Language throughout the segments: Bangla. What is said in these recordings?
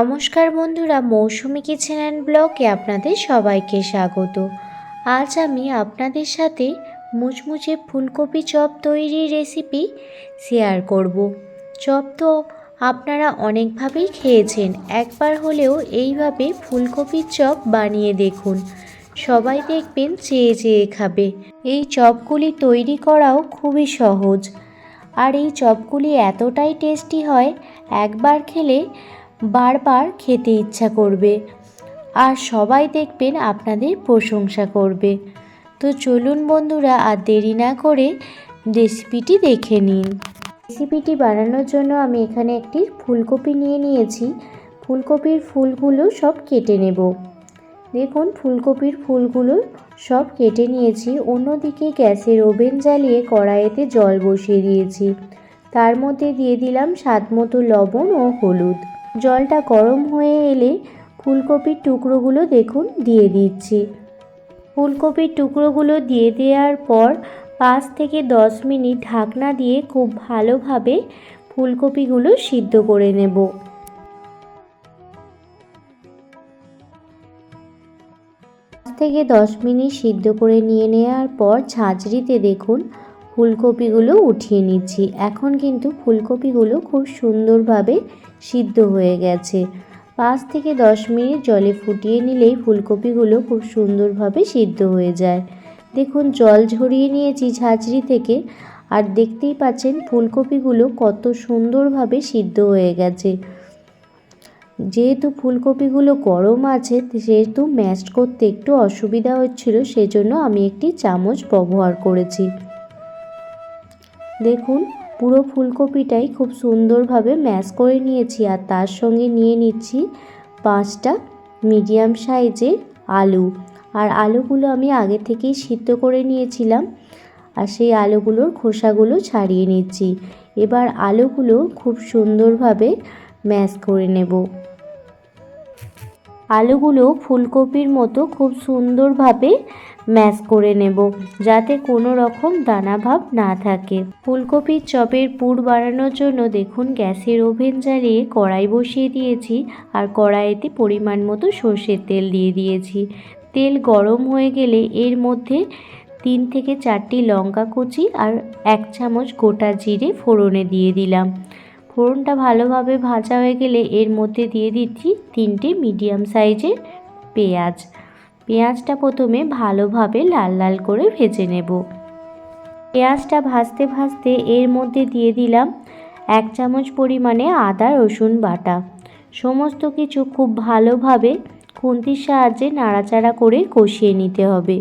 নমস্কার বন্ধুরা, মৌসুমি কিচেন অ্যান্ড ব্লগে আপনাদের সবাইকে স্বাগত। আজ আমি আপনাদের সাথে মুচমুচে ফুলকপি চপ তৈরির রেসিপি শেয়ার করব। চপ তো আপনারা অনেকভাবেই খেয়েছেন, একবার হলেও এইভাবে ফুলকপির চপ বানিয়ে দেখুন। সবাই দেখবেন চেয়ে চেয়ে খাবে। এই চপগুলি তৈরি করাও খুবই সহজ। আর এই চপগুলি এতটাই টেস্টি হয়, একবার খেলে বারবার খেতে ইচ্ছা করবে। আর সবাই দেখবেন আপনাদের প্রশংসা করবে। তো চলুন বন্ধুরা, আর দেরি না করে রেসিপিটি দেখে নিন। রেসিপিটি বানানোর জন্য আমি এখানে একটি ফুলকপি নিয়ে নিয়েছি। ফুলকপির ফুলগুলো সব কেটে নেব। দেখুন, ফুলকপির ফুলগুলো সব কেটে নিয়েছি। অন্যদিকে গ্যাসের ওভেন জ্বালিয়ে কড়াইতে জল বসিয়ে দিয়েছি। তার মধ্যে দিয়ে দিলাম স্বাদ মতো লবণ ও হলুদ। জলটা গরম হয়ে এলে ফুলকপির টুকরোগুলো দেখুন, দিয়ে দিচ্ছি। ফুলকপির টুকরোগুলো দিয়ে দেওয়ার পর পাঁচ থেকে দশ মিনিট ঢাকনা দিয়ে খুব ভালোভাবে ফুলকপিগুলো সিদ্ধ করে নেব। থেকে দশ মিনিট সিদ্ধ করে নিয়ে নেওয়ার পর ঝাঁঝরিতে দেখুন ফুলকপিগুলো উঠিয়ে নিচ্ছি। এখন কিন্তু ফুলকপিগুলো খুব সুন্দরভাবে সিদ্ধ হয়ে গেছে। পাঁচ থেকে দশ মিনিট জলে ফুটিয়ে নিলেই ফুলকপিগুলো খুব সুন্দরভাবে সিদ্ধ হয়ে যায়। দেখুন, জল ঝরিয়ে নিয়েছি ঝাঁঝরি থেকে। আর দেখতেই পাচ্ছেন, ফুলকপিগুলো কত সুন্দরভাবে সিদ্ধ হয়ে গেছে। যেহেতু ফুলকপিগুলো গরম আছে, সেহেতু ম্যাশ করতে একটু অসুবিধা হচ্ছিল, সেজন্য আমি একটি চামচ ব্যবহার করেছি। দেখুন, পুরো ফুলকপিটাই খুব সুন্দরভাবে ম্যাশ করে নিয়েছি আর তার সঙ্গে নিয়ে নিচ্ছি পাঁচটা মিডিয়াম সাইজের আলু। আর আলুগুলো আমি আগে থেকেই সিদ্ধ করে নিয়েছিলাম আর সেই আলুগুলোর খোসাগুলো ছাড়িয়ে নিচ্ছি। এবার আলুগুলো খুব সুন্দরভাবে ম্যাশ করে নেব। আলুগুলো ফুলকপির মতো খুব সুন্দরভাবে ম্যাশ করে নেব, যাতে কোনো রকম দানা ভাব না থাকে। ফুলকপির চপের পুর বানানোর জন্য দেখুন, গ্যাসের ওভেন জ্বালিয়ে কড়াই বসিয়ে দিয়েছি আর কড়াইতে পরিমাণ মতো সর্ষের তেল দিয়ে দিয়েছি। তেল গরম হয়ে গেলে এর মধ্যে তিন থেকে চারটি লঙ্কা কুচি আর এক চামচ গোটা জিরে ফোড়নে দিয়ে দিলাম। ফোড়নটা ভালোভাবে ভাজা হয়ে গেলে এর মধ্যে দিয়ে দিচ্ছি তিনটে মিডিয়াম সাইজের পেঁয়াজ। পেঁয়াজটা প্রথমে ভালোভাবে লাল লাল করে ভেজে নেব। পেঁয়াজটা ভাজতে ভাজতে এর মধ্যে দিয়ে দিলাম এক চামচ পরিমাণে আদা, রসুন বাটা। সমস্ত কিছু খুব ভালোভাবে খুন্তির সাহায্যে নাড়াচাড়া করে কষিয়ে নিতে হবে।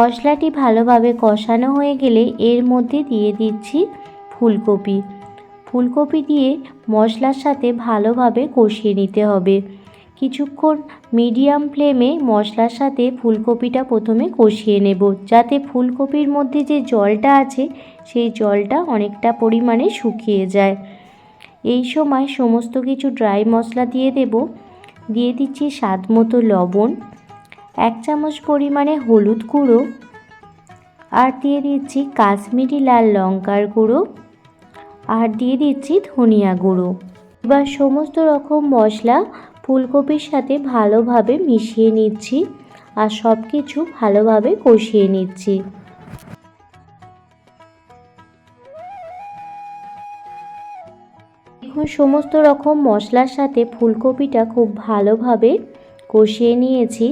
মশলাটি ভালোভাবে কষানো হয়ে গেলে এর মধ্যে দিয়ে দিচ্ছি ফুলকপি। ফুলকপি দিয়ে মশলার সাথে ভালোভাবে কষিয়ে নিতে হবে। কিছুক্ষণ মিডিয়াম ফ্লেমে মশলার সাথে ফুলকপিটা প্রথমে কষিয়ে নেব, যাতে ফুলকপির মধ্যে যে জলটা আছে সেই জলটা অনেকটা পরিমাণে শুকিয়ে যায়। এই সময় সমস্ত কিছু ড্রাই মশলা দিয়ে দেব। দিয়ে দিচ্ছি স্বাদ মতো লবণ। এক চামচ পরিমাণে হলুদ গুঁড়ো আর দিয়ে দিচ্ছি কাশ্মীরি লাল লঙ্কার গুঁড়ো আর দিয়ে দিচ্ছি ধনিয়া গুঁড়ো। এবার সমস্ত রকম মশলা ফুলকপির সাথে ভালোভাবে মিশিয়ে নিচ্ছি আর সব কিছু ভালোভাবে কষিয়ে নিচ্ছি। দেখুন, সমস্ত রকম মশলার সাথে ফুলকপিটা খুব ভালোভাবে কষিয়ে নিয়েছি।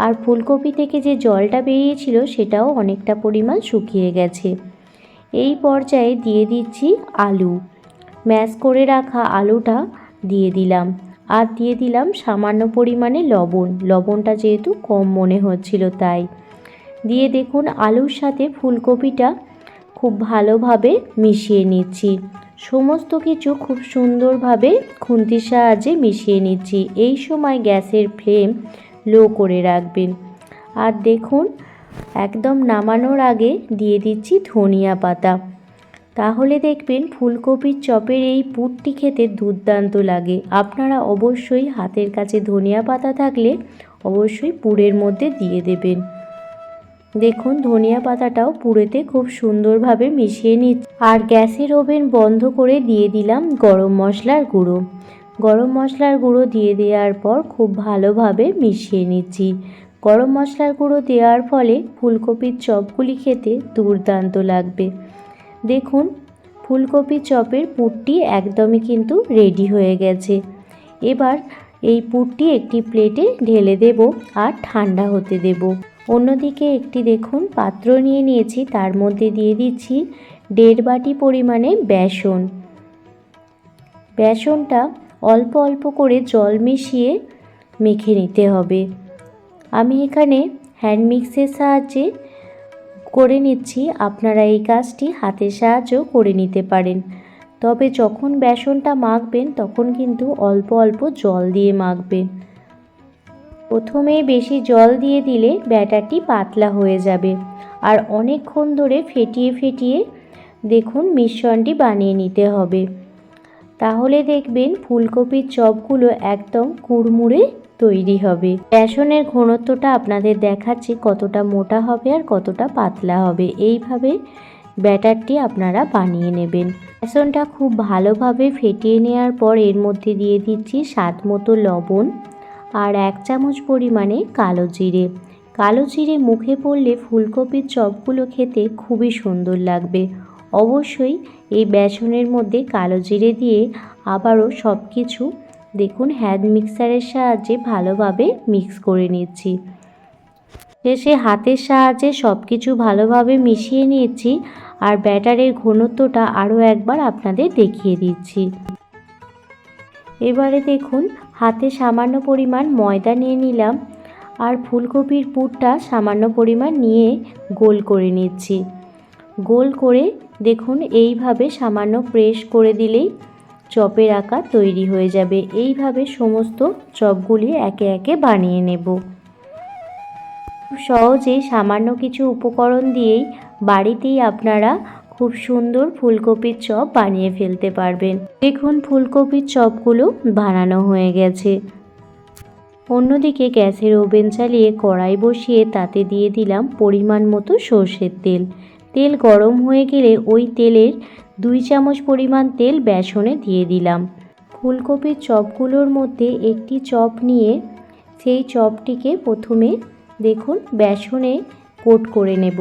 আর ফুলকপি থেকে যে জলটা বেরিয়েছিল সেটাও অনেকটা পরিমাণ শুকিয়ে গেছে। এই পর্যায়ে দিয়ে দিচ্ছি আলু। ম্যাশ করে রাখা আলুটা দিয়ে দিলাম। আর দিয়ে দিলাম সামান্য পরিমাণে লবণ। লবণটা যেহেতু কম মনে হচ্ছিল তাই। দিয়ে দেখুন আলুর সাথে ফুলকপিটা খুব ভালোভাবে মিশিয়ে নিচ্ছি। সমস্ত কিছু খুব সুন্দরভাবে খুন্তির সাহায্যে মিশিয়ে নিচ্ছি। এই সময় গ্যাসের ফ্লেম লো করে রাখবেন। আর দেখুন, একদম নামানোর আগে দিয়ে দিচ্ছি ধনিয়া পাতা। তাহলে দেখবেন ফুলকপির চপের এই পুরটি খেতে দুর্দান্ত লাগে। আপনারা অবশ্যই হাতের কাছে ধনিয়া পাতা থাকলে অবশ্যই পুরের মধ্যে দিয়ে দেবেন। দেখুন, ধনিয়া পাতাটাও পুরেতে খুব সুন্দরভাবে মিশিয়ে নিচ্ছি। আর গ্যাসের ওভেন বন্ধ করে দিয়ে দিলাম গরম মশলার গুঁড়ো। গরম মশলার গুঁড়ো দিয়ে দেওয়ার পর খুব ভালোভাবে মিশিয়ে নিচ্ছি। গরম মশলার গুঁড়ো দেওয়ার ফলে ফুলকপির চপগুলি খেতে দুর্দান্ত লাগবে। দেখুন ফুলকপির চপের পুরটি একদমই কিন্তু রেডি হয়ে গেছে। এবার এই পুরটি একটি প্লেটে ঢেলে দেব আর ঠান্ডা হতে দেব। অন্যদিকে একটি দেখুন পাত্র নিয়ে নিয়েছি, তার মধ্যে দিয়ে দিচ্ছি দেড় বাটি পরিমাণে বেসন। বেসনটা অল্প অল্প করে জল মিশিয়ে মেখে নিতে হবে। আমি এখানে হ্যান্ড মিক্সের সাহায্যে করে নিচ্ছি। আপনারা এই কাজটি হাতের সাহায্যেও করে নিতে পারেন। তবে যখন বেসনটা মাখবেন, তখন কিন্তু অল্প অল্প জল দিয়ে মাখবেন। প্রথমে বেশি জল দিয়ে দিলে ব্যাটারটি পাতলা হয়ে যাবে। আর অনেকক্ষণ ধরে ফেটিয়ে ফেটিয়ে দেখুন মিশ্রণটি বানিয়ে নিতে হবে। তাহলে দেখবেন ফুলকপির চপগুলো একদম কুড়মুড়ে তৈরি হবে। বেসনের ঘনত্বটা আপনাদের দেখাচ্ছি কতটা মোটা হবে আর কতটা পাতলা হবে। এইভাবে ব্যাটারটি আপনারা বানিয়ে নেবেন। বেসনটা খুব ভালোভাবে ফেটিয়ে নেওয়ার পর এর মধ্যে দিয়ে দিচ্ছি স্বাদ মতো লবণ আর এক চামচ পরিমাণে কালো জিরে। কালো জিরে মুখে পড়লে ফুলকপির চপগুলো খেতে খুবই সুন্দর লাগবে। অবশ্যই এই বেসনের মধ্যে কালো জিরে দিয়ে আবারও সব কিছু দেখুন হ্যান্ড মিক্সারের সাহায্যে ভালোভাবে মিক্স করে নিচ্ছি। শেষে হাতের সাহায্যে সব কিছু ভালোভাবে মিশিয়ে নিয়েছি আর ব্যাটারের ঘনত্বটা আরও একবার আপনাদের দেখিয়ে দিচ্ছি। এবারে দেখুন হাতে সামান্য পরিমাণ ময়দা নিয়ে নিলাম আর ফুলকপির পুরটা সামান্য পরিমাণ নিয়ে গোল করে নিচ্ছি। গোল করে দেখুন, এইভাবে সামান্য প্রেস করে দিলেই চপের আকার তৈরি হয়ে যাবে। এইভাবে সমস্ত চপগুলি একে একে বানিয়ে নেব। সহজেই সামান্য কিছু উপকরণ দিয়েই বাড়িতেই আপনারা খুব সুন্দর ফুলকপির চপ বানিয়ে ফেলতে পারবেন। দেখুন, ফুলকপির চপগুলো বানানো হয়ে গেছে। অন্যদিকে গ্যাসের ওভেন চালিয়ে কড়াই বসিয়ে তাতে দিয়ে দিলাম পরিমাণ মতো সর্ষের তেল। তেল গরম হয়ে গেলে ওই তেলের দুই চামচ পরিমাণ তেল বেসনে দিয়ে দিলাম। ফুলকপির চপগুলোর মধ্যে একটি চপ নিয়ে সেই চপটিকে প্রথমে দেখুন বেসনে কোট করে নেব।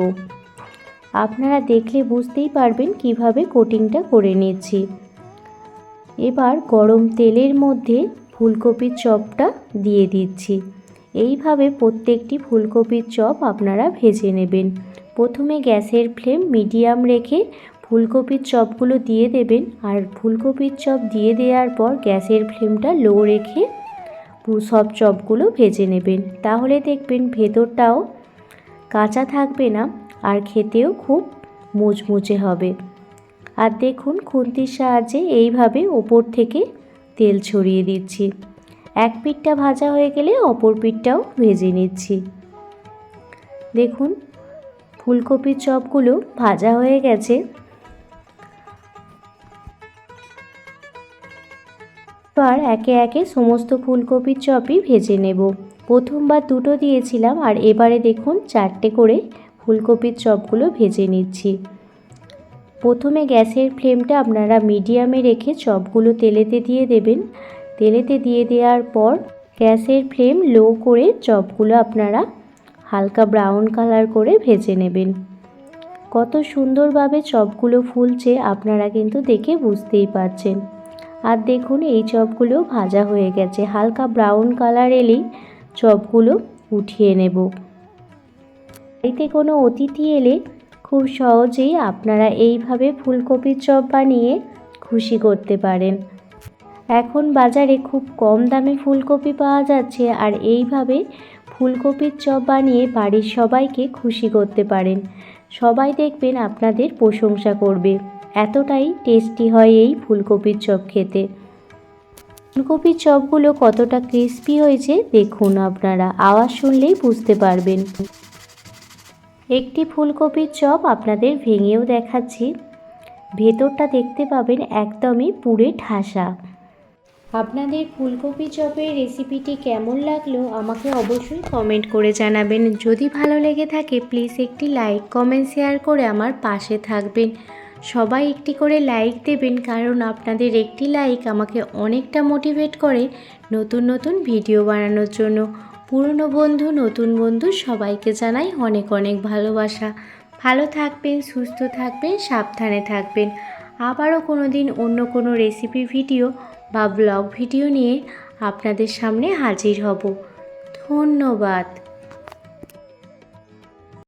আপনারা দেখলে বুঝতেই পারবেন কীভাবে কোটিংটা করে নিচ্ছি। এবার গরম তেলের মধ্যে ফুলকপির চপটা দিয়ে দিচ্ছি। এইভাবে প্রত্যেকটি ফুলকপির চপ আপনারা ভেজে নেবেন। প্রথমে গ্যাসের ফ্লেম মিডিয়াম রেখে ফুলকপির চপগুলো দিয়ে দেবেন। আর ফুলকপির চপ দিয়ে দেওয়ার পর গ্যাসের ফ্লেমটা লো রেখে সব চপগুলো ভেজে নেবেন। তাহলে দেখবেন ভেতরটাও কাঁচা থাকবে না আর খেতেও খুব মুচমুচে হবে। আর দেখুন খুন্তির সাহায্যে এইভাবে ওপর থেকে তেল ছড়িয়ে দিচ্ছি। এক পিঠটা ভাজা হয়ে গেলে অপর পিঠটাও ভেজে নিচ্ছি। দেখুন ফুলকপির চপগুলো ভাজা হয়ে গেছে। এবার একে একে সমস্ত ফুলকপির চপই ভেজে নেব। প্রথমবার দুটো দিয়েছিলাম আর এবারে দেখুন চারটে করে ফুলকপির চপগুলো ভেজে নিচ্ছি। প্রথমে গ্যাসের ফ্লেমটা আপনারা মিডিয়ামে রেখে চপগুলো তেলেতে দিয়ে দেবেন। তেলেতে দিয়ে দেওয়ার পর গ্যাসের ফ্লেম লো করে চপগুলো আপনারা হালকা ব্রাউন কালার করে ভেজে নেবেন। কত সুন্দরভাবে চপগুলো ফুলছে আপনারা কিন্তু দেখে বুঝতেই পারছেন। আর দেখুন, এই চপগুলো ভাজা হয়ে গেছে। হালকা ব্রাউন কালার এলেই চপগুলো উঠিয়ে নেব। বাড়িতে কোনো অতিথি এলে খুব সহজেই আপনারা এইভাবে ফুলকপির চপ বানিয়ে খুশি করতে পারেন। এখন বাজারে খুব কম দামে ফুলকপি পাওয়া যাচ্ছে আর এইভাবে ফুলকপির চপ বানিয়ে বাড়ির সবাইকে খুশি করতে পারেন। সবাই দেখবেন আপনাদের প্রশংসা করবে। এতটাই টেস্টি হয় এই ফুলকপির চপ খেতে। ফুলকপির চপগুলো কতটা ক্রিস্পি হয়েছে দেখুন আপনারা, আওয়াজ শুনলেই বুঝতে পারবেন। একটি ফুলকপির চপ আপনাদের ভেঙেও দেখাচ্ছি। ভেতরটা দেখতে পাবেন একদমই পুরে ঠাসা। আপনাদের ফুলকপি চপের রেসিপিটি কেমন লাগল আমাকে অবশ্যই কমেন্ট করে জানাবেন। যদি ভালো লেগে থাকে প্লিজ একটি লাইক কমেন্ট শেয়ার করে আমার পাশে থাকবেন। সবাই একটি করে লাইক দেবেন, কারণ আপনাদের একটি লাইক আমাকে অনেকটা মোটিভেট করে নতুন নতুন ভিডিও বানানোর জন্য। পুরনো বন্ধু, নতুন বন্ধু সবাইকে জানাই অনেক অনেক ভালোবাসা। ভালো থাকবেন, সুস্থ থাকবেন, সাবধানে থাকবেন। আবারও কোনো দিন অন্য কোনো রেসিপি ভিডিও বা ব্লগ ভিডিও নিয়ে আপনাদের সামনে হাজির হব। ধন্যবাদ।